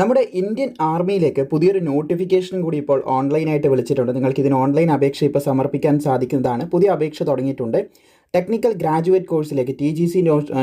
നമ്മുടെ ഇന്ത്യൻ ആർമിയിലേക്ക് പുതിയൊരു നോട്ടിഫിക്കേഷൻ കൂടി ഇപ്പോൾ ഓൺലൈനായിട്ട് വിളിച്ചിട്ടുണ്ട്. നിങ്ങൾക്ക് ഇതിന് ഓൺലൈൻ അപേക്ഷ ഇപ്പോൾ സമർപ്പിക്കാൻ സാധിക്കുന്നതാണ്. പുതിയ അപേക്ഷ തുടങ്ങിയിട്ടുണ്ട്. ടെക്നിക്കൽ ഗ്രാജുവേറ്റ് കോഴ്സിലേക്ക് ടി ജി സി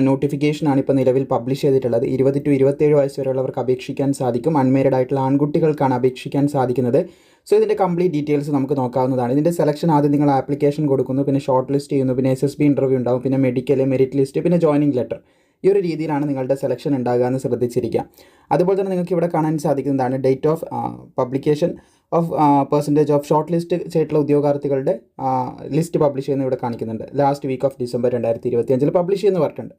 നോട്ടിഫിക്കേഷനാണ് ഇപ്പോൾ നിലവിൽ പബ്ലിഷ് ചെയ്തിട്ടുള്ളത്. ഇരുപത് ടു ഇരുപത്തേഴ് വയസ്സ് വരെയുള്ളവർക്ക് അപേക്ഷിക്കാൻ സാധിക്കും. അൺമേരിഡ് ആയിട്ടുള്ള ആൺകുട്ടികൾക്കാണ് അപേക്ഷിക്കാൻ സാധിക്കുന്നത്. സോ ഇതിന്റെ കംപ്ലീറ്റ് ഡീറ്റെയിൽസ് നമുക്ക് നോക്കാവുന്നതാണ്. ഇതിന്റെ സെലക്ഷൻ ആദ്യം നിങ്ങൾ ആപ്ലിക്കേഷൻ കൊടുക്കുന്നു. പിന്നെ ഷോർട്ട് ലിസ്റ്റ് ചെയ്യുന്നു. പിന്നെ എസ് എസ് ബി ഇന്റർവ്യൂ ഉണ്ടാവും. പിന്നെ മെഡിക്കൽ മെറിറ്റ് ലിസ്റ്റ് പിന്നെ ജോയിനിങ് ലെറ്റർ ഈ ഒരു രീതിയിലാണ് നിങ്ങളുടെ സെലക്ഷൻ ഉണ്ടാകുക എന്ന് ശ്രദ്ധിച്ചിരിക്കുക. അതുപോലെ തന്നെ നിങ്ങൾക്ക് ഇവിടെ കാണാൻ സാധിക്കുന്നതാണ് date of publication of percentage of short list ചെയ്തിട്ടുള്ള ഉദ്യോഗാർത്ഥികളുടെ ലിസ്റ്റ് പബ്ലിഷ് ചെയ്യുന്ന ഇവിടെ കാണിക്കുന്നുണ്ട്. ലാസ്റ്റ് വീക്ക് ഓഫ് ഡിസംബർ രണ്ടായിരത്തി ഇരുപത്തി അഞ്ചിൽ പബ്ലിഷ് ചെയ്യുന്ന പറഞ്ഞിട്ടുണ്ട്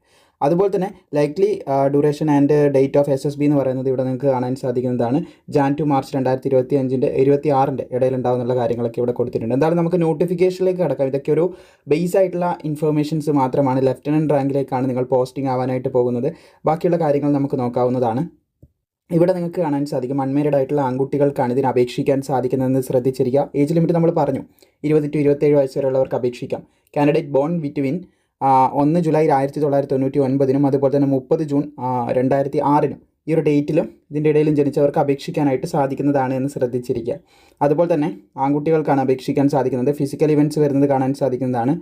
അതുപോലെ തന്നെ likely duration and date of S S B എന്ന് പറയുന്നത് ഇവിടെ നിങ്ങൾക്ക് കാണാൻ സാധിക്കുന്നതാണ്. ജാൻ ടു മാർച്ച് രണ്ടായിരത്തി ഇരുപത്തി അഞ്ചിന്റെ ഇരുപത്തി ആറിന്റെ ഇടയിലുണ്ടാകുന്നുള്ള കാര്യങ്ങളൊക്കെ ഇവിടെ കൊടുത്തിട്ടുണ്ട്. എന്തായാലും നമുക്ക് നോട്ടിഫിക്കേഷനിലേക്ക് കിടക്കാം. ഇതൊക്കെ ഒരു ബേസ് ആയിട്ടുള്ള ഇൻഫർമേഷൻസ് മാത്രമാണ്. ലെഫ്റ്റനന്റ് റാങ്കിലേക്കാണ് നിങ്ങൾ പോസ്റ്റിംഗ് ആവാനായിട്ട് പോകുന്നത്. ബാക്കിയുള്ള കാര്യങ്ങൾ നമുക്ക് നോക്കാവുന്നതാണ്. ഇവിടെ നിങ്ങൾക്ക് കാണാൻ സാധിക്കും. അൺമേരിഡ് ആയിട്ടുള്ള ആൺകുട്ടികൾക്കാണ് ഇതിന് അപേക്ഷിക്കാൻ സാധിക്കുന്നതെന്ന് ശ്രദ്ധിച്ചിരിക്കുക. ഏജ് ലിമിറ്റ് നമ്മൾ പറഞ്ഞു. ഇരുപത് ടു ഇരുപത്തേഴ് വയസ്സ് വരെയുള്ളവർക്ക് അപേക്ഷിക്കാം. കാൻഡിഡേറ്റ് ബോൺ ബിറ്റ്വീൻ ഒന്ന് ജൂലൈ ആയിരത്തി തൊള്ളായിരത്തി തൊണ്ണൂറ്റി ഒൻപതിനും അതുപോലെ തന്നെ മുപ്പത് ജൂൺ രണ്ടായിരത്തി ആറിനും ഈ ഒരു ഡേറ്റിലും ഇതിന്റെ ഇടയിലും ജനിച്ചവർക്ക് അപേക്ഷിക്കാനായിട്ട് സാധിക്കുന്നതാണ് എന്ന് ശ്രദ്ധിച്ചിരിക്കുക. അതുപോലെ തന്നെ ആൺകുട്ടികൾക്കാണ് അപേക്ഷിക്കാൻ സാധിക്കുന്നത്. ഫിസിക്കൽ ഇവന്റ്സ് വരുന്നത് കാണാൻ സാധിക്കുന്നതാണ്.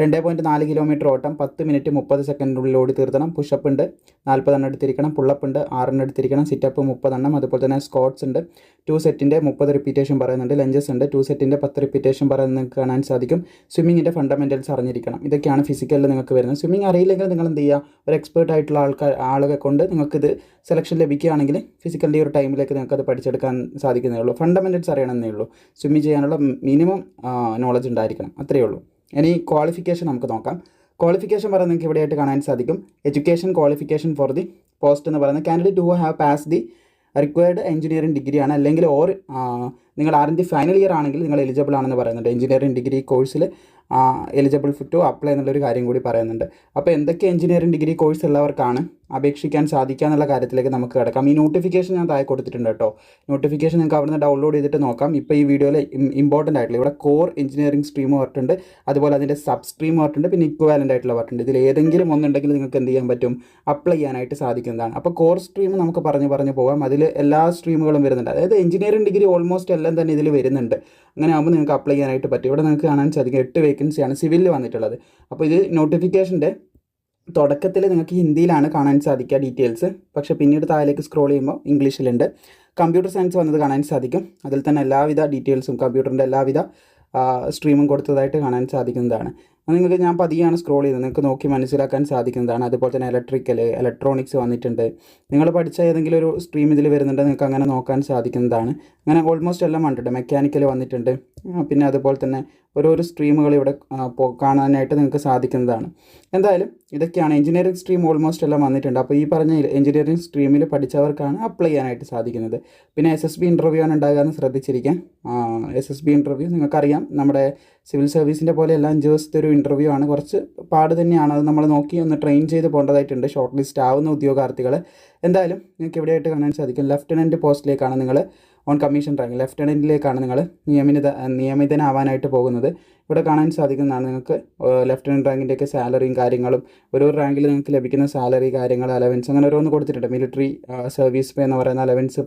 രണ്ട് പോയിന്റ് നാല് കിലോമീറ്റർ ഓട്ടം പത്ത് മിനിറ്റ് മുപ്പത് സെക്കൻഡിനുള്ളിൽ ഓടി തീർത്തണം. പുഷപ്പ് ഉണ്ട്. നാൽപ്പതെണ്ണം എടുത്തിരിക്കണം. പുള്ളപ്പ് ഉണ്ട്. ആറെണ്ണം എടുത്തിരിക്കണം. സിറ്റപ്പ് മുപ്പതെണ്ണം. അതുപോലെ തന്നെ സ്കോട്ട്സ് ഉണ്ട്. ടു സെറ്റിന്റെ മുപ്പത് റിപ്പീറ്റേഷൻ പറയുന്നുണ്ട്. ലഞ്ചസ് ഉണ്ട്. ടു സെറ്റിന്റെ പത്ത് റിപ്പീറ്റേഷൻ പറയുന്നത് നിങ്ങൾക്ക് കാണാൻ സാധിക്കും. സ്വിമ്മിങ്ങിന്റെ ഫണ്ടമെന്റൽസ് അറിഞ്ഞിരിക്കണം. ഇതൊക്കെയാണ് ഫിസിക്കലിൽ നിങ്ങൾക്ക് വരുന്നത്. സ്വിമ്മിങ് അറിയില്ലെങ്കിൽ നിങ്ങൾ എന്ത് ചെയ്യുക ഒരു എക്സ്പേർട്ട് ആയിട്ടുള്ള ആൾക്കാർ ആളുകളെ കൊണ്ട് നിങ്ങൾക്കിത് സെലക്ഷൻ ലഭിക്കുകയാണെങ്കിൽ ഫിസിക്കലിന്റെ ഒരു ടൈമിലേക്ക് നിങ്ങൾക്കത് പഠിച്ചെടുക്കാൻ സാധിക്കുന്നേ ഉള്ളൂ. ഫണ്ടമെന്റൽസ് അറിയണമെന്നേ ഉള്ളൂ. സ്വിമ്മിങ് ചെയ്യാനുള്ള മിനിമം നോളജ് ഉണ്ടായിരിക്കണം. അത്രയേ ഉള്ളൂ. ഇനി ക്വാളിഫിക്കേഷൻ നമുക്ക് നോക്കാം. ക്വാളിഫിക്കേഷൻ പറയുന്നത് നിങ്ങൾക്ക് ഇവിടെയായിട്ട് കാണാൻ സാധിക്കും. Education qualification for the post എന്ന് പറയുന്നത് candidate who have pass the required engineering degree ആണ്. അല്ലെങ്കിൽ ഓർ നിങ്ങൾ ആറിന്റെ ഫൈനൽ ഇയർ ആണെങ്കിൽ നിങ്ങൾ എലിജിബിൾ ആണെന്ന് പറയുന്നുണ്ട്. എഞ്ചിനീയറിംഗ് ഡിഗ്രി കോഴ്സിൽ എലിജിബിൾ ടു അപ്ലൈ എന്നുള്ളൊരു കാര്യം കൂടി പറയുന്നുണ്ട്. അപ്പോൾ എന്തൊക്കെ എഞ്ചിനീയറിംഗ് ഡിഗ്രി കോഴ്സ് ഉള്ളവർക്കാണ് അപേക്ഷിക്കാൻ സാധിക്കുക എന്നുള്ള കാര്യത്തിലേക്ക് നമുക്ക് കിടക്കാം. ഈ നോട്ടിഫിക്കേഷൻ ഞാൻ താഴെ കൊടുത്തിട്ടുണ്ട് കേട്ടോ. നോട്ടിഫിക്കേഷൻ നിങ്ങൾക്ക് അവിടെ നിന്ന് ഡൗൺലോഡ് ചെയ്തിട്ട് നോക്കാം. ഇപ്പോൾ ഈ വീഡിയോയിൽ ഇമ്പോർട്ടന്റ് ആയിട്ടുള്ള ഇവിടെ കോർ എഞ്ചിനീയറിംഗ് സ്ട്രീം പറഞ്ഞിട്ടുണ്ട് അതുപോലെ അതിന്റെ സബ് സ്ട്രീം പറഞ്ഞിട്ടുണ്ട് പിന്നെ ഇക്വാലന്റ് ആയിട്ടുള്ള പറഞ്ഞിട്ടുണ്ട് ഇതിൽ ഏതെങ്കിലും ഒന്നുണ്ടെങ്കിൽ നിങ്ങൾക്ക് എന്ത് ചെയ്യാൻ പറ്റും? അപ്ലൈ ചെയ്യാനായിട്ട് സാധിക്കുന്നതാണ്. അപ്പോൾ കോർ സ്ട്രീം നമുക്ക് പറഞ്ഞ് പറഞ്ഞ് പോകാം. അതിൽ എല്ലാ സ്ട്രീമുകളും വരുന്നുണ്ട്. അതായത് എഞ്ചിനീയറിംഗ് ഡിഗ്രി ഓൾമോസ്റ്റ് എല്ലാം തന്നെ ഇതിൽ വരുന്നുണ്ട്. അങ്ങനെ ആകുമ്പോൾ നിങ്ങൾക്ക് അപ്ലൈ ചെയ്യാനായിട്ട് പറ്റും. ഇവിടെ നിങ്ങൾക്ക് കാണാൻ സാധിക്കും എട്ട് വേക്കൻസിയാണ് സിവിലിൽ വന്നിട്ടുള്ളത്. അപ്പോൾ ഇത് നോട്ടിഫിക്കേഷന്റെ തുടക്കത്തിൽ നിങ്ങൾക്ക് ഹിന്ദിയിലാണ് കാണാൻ സാധിക്കുക ഡീറ്റെയിൽസ് പക്ഷേ പിന്നീട് താഴേക്ക് സ്ക്രോൾ ചെയ്യുമ്പോൾ ഇംഗ്ലീഷിലുണ്ട്. കമ്പ്യൂട്ടർ സയൻസ് വന്നത് കാണാൻ സാധിക്കും. അതിൽ തന്നെ എല്ലാവിധ ഡീറ്റെയിൽസും കമ്പ്യൂട്ടറിന്റെ എല്ലാവിധ സ്ട്രീമും കൊടുത്തതായിട്ട് കാണാൻ സാധിക്കുന്നതാണ്. നിങ്ങൾക്ക് ഞാൻ പതിയാണ് സ്ക്രോൾ ചെയ്തത്. നിങ്ങൾക്ക് നോക്കി മനസ്സിലാക്കാൻ സാധിക്കുന്നതാണ്. അതുപോലെ തന്നെ ഇലക്ട്രിക്കൽ ഇലക്ട്രോണിക്സ് വന്നിട്ടുണ്ട്. നിങ്ങൾ പഠിച്ച ഏതെങ്കിലും ഒരു സ്ട്രീം ഇതിൽ വരുന്നുണ്ട് നിങ്ങൾക്ക് അങ്ങനെ നോക്കാൻ സാധിക്കുന്നതാണ്. അങ്ങനെ ഓൾമോസ്റ്റ് എല്ലാം വന്നിട്ടുണ്ട്. മെക്കാനിക്കൽ വന്നിട്ടുണ്ട്. പിന്നെ അതുപോലെ തന്നെ ഓരോരോ സ്ട്രീമുകൾ ഇവിടെ കാണാനായിട്ട് നിങ്ങൾക്ക് സാധിക്കുന്നതാണ്. എന്തായാലും ഇതൊക്കെയാണ് എഞ്ചിനീയറിംഗ് സ്ട്രീം ഓൾമോസ്റ്റ് എല്ലാം വന്നിട്ടുണ്ട്. അപ്പോൾ ഈ പറഞ്ഞ എഞ്ചിനീയറിംഗ് സ്ട്രീമിൽ പഠിച്ചവർക്കാണ് അപ്ലൈ ചെയ്യാനായിട്ട് സാധിക്കുന്നത്. പിന്നെ എസ് എസ് ബി ഇന്റർവ്യൂ ആണ് ഉണ്ടാകാമെന്ന് ശ്രദ്ധിച്ചിരിക്കാം. എസ് എസ് ബി ഇന്റർവ്യൂ നിങ്ങൾക്കറിയാം. നമ്മുടെ സിവിൽ സർവീസിന്റെ പോലെ എല്ലാം അഞ്ച് ദിവസത്തെ ഒരു ഇന്റർവ്യൂ ആണ്. കുറച്ച് പാട് തന്നെയാണ്. അത് നമ്മൾ നോക്കി ഒന്ന് ട്രെയിൻ ചെയ്ത് പോകേണ്ടതായിട്ടുണ്ട്. ഷോർട്ട് ലിസ്റ്റ് ആവുന്ന ഉദ്യോഗാർത്ഥികൾ എന്തായാലും നിങ്ങൾക്ക് എവിടെയായിട്ട് കാണാൻ സാധിക്കും. ലെഫ്റ്റനന്റ് പോസ്റ്റിലേക്കാണ് നിങ്ങൾ ഓൺ കമ്മീഷൻ റാങ്ക് ലെഫ്റ്റനന്റിലേക്കാണ് നിങ്ങൾ നിയമിത നിയമിതനാവാനായിട്ട് പോകുന്നത്. ഇവിടെ കാണാൻ സാധിക്കുന്നതാണ്. നിങ്ങൾക്ക് ലെഫ്റ്റനന്റ് റാങ്കിന്റെയൊക്കെ സാലറിയും കാര്യങ്ങളും ഓരോ റാങ്കിൽ നിങ്ങൾക്ക് ലഭിക്കുന്ന സാലറി കാര്യങ്ങൾ അലവൻസ് അങ്ങനെ ഓരോന്ന് കൊടുത്തിട്ടുണ്ട്. മിലിറ്ററി സർവീസ് പേ എന്ന് പറയുന്ന അലവൻസ്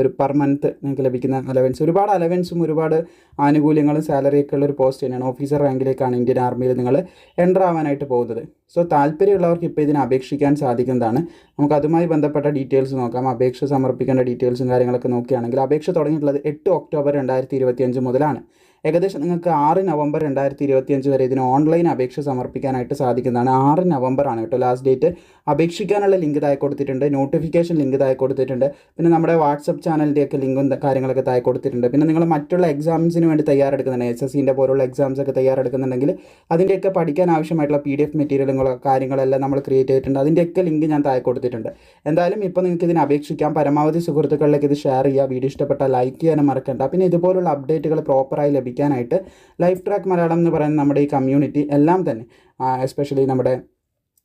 ഒരു പെർ മന്ത് നിങ്ങൾക്ക് ലഭിക്കുന്ന അലവൻസ്. ഒരുപാട് അലവൻസും ഒരുപാട് ആനുകൂല്യങ്ങളും സാലറിയൊക്കെ ഉള്ള ഒരു പോസ്റ്റ് തന്നെയാണ്. ഓഫീസർ റാങ്കിലേക്കാണ് ഇന്ത്യൻ ആർമിയിൽ നിങ്ങൾ എന്റർ ആവാനായിട്ട് പോകുന്നത്. സോ താല്പര്യമുള്ളവർക്ക് ഇപ്പോൾ ഇതിനെ അപേക്ഷിക്കാൻ സാധിക്കുന്നതാണ്. നമുക്ക് അതുമായി ബന്ധപ്പെട്ട ഡീറ്റെയിൽസ് നോക്കാം. അപേക്ഷ സമർപ്പിക്കേണ്ട ഡീറ്റെയിൽസും കാര്യങ്ങളൊക്കെ നോക്കുകയാണെങ്കിൽ അപേക്ഷ തുടങ്ങിയിട്ടുള്ളത് എട്ട് ഒക്ടോബർ രണ്ടായിരത്തി മുതലാണ്. ഏകദേശം നിങ്ങൾക്ക് ആറ് നവംബർ രണ്ടായിരത്തി ഇരുപത്തിയഞ്ച് വരെ ഇതിന് ഓൺലൈൻ അപേക്ഷ സമർപ്പിക്കാനായിട്ട് സാധിക്കുന്നതാണ്. ആറ് നവംബർ ആണ് കേട്ടോ ലാസ്റ്റ് ഡേറ്റ് അപേക്ഷിക്കാനുള്ള ലിങ്ക് തായി കൊടുത്തിട്ടുണ്ട്. നോട്ടിഫിക്കേഷൻ ലിങ്ക് തായി കൊടുത്തിട്ടുണ്ട്. പിന്നെ നമ്മുടെ വാട്സപ്പ് ചാനലിന്റെയൊക്കെ ലിങ്കും കാര്യങ്ങളൊക്കെ തായി കൊടുത്തിട്ടുണ്ട്. പിന്നെ നിങ്ങൾ മറ്റുള്ള എക്സാംസിന് വേണ്ടി തയ്യാറെടുക്കുന്നുണ്ട് എസ് എസ് സിന്റെ പോലുള്ള എക്സാംസ് ഒക്കെ തയ്യാറെടുക്കുന്നുണ്ടെങ്കിൽ അതിന്റെയൊക്കെ പഠിക്കാൻ ആവശ്യമായിട്ടുള്ള പി ഡി എഫ് മെറ്റീരിയലുകളോ കാര്യങ്ങളെല്ലാം നമ്മൾ ക്രിയേറ്റ് ചെയ്തിട്ടുണ്ട്. അതിന്റെയൊക്കെ ലിങ്ക് ഞാൻ താഴെ കൊടുത്തിട്ടുണ്ട്. എന്തായാലും ഇപ്പോൾ നിങ്ങൾക്ക് ഇതിന് അപേക്ഷിക്കാം. പരമാവധി സുഹൃത്തുക്കളിലേക്ക് ഇത് ഷെയർ ചെയ്യുക. വീഡിയോ ഇഷ്ടപ്പെട്ടാൽ ലൈക്ക് ചെയ്യാനും മറക്കണ്ട. പിന്നെ ഇതുപോലുള്ള അപ്ഡേറ്റുകൾ പ്രോപ്പറായി ലഭിക്കാനായിട്ട് ലൈഫ് ട്രാക്ക് മലയാളം എന്ന് പറയുന്ന നമ്മുടെ ഈ കമ്മ്യൂണിറ്റി എല്ലാം തന്നെ എസ്പെഷ്യലി നമ്മുടെ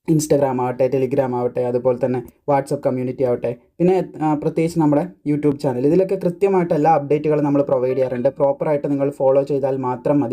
ഇൻസ്റ്റഗ്രാം ആവട്ടെ ടെലിഗ്രാം ആവട്ടെ അതുപോലെ തന്നെ വാട്സപ്പ് കമ്മ്യൂണിറ്റി ആവട്ടെ പിന്നെ പ്രത്യേകിച്ച് നമ്മുടെ യൂട്യൂബ് ചാനൽ ഇതിലൊക്കെ കൃത്യമായിട്ട് എല്ലാ അപ്ഡേറ്റുകളും നമ്മൾ പ്രൊവൈഡ് ചെയ്യാറുണ്ട്. പ്രോപ്പറായിട്ട് നിങ്ങൾ ഫോളോ ചെയ്താൽ മാത്രം മതി.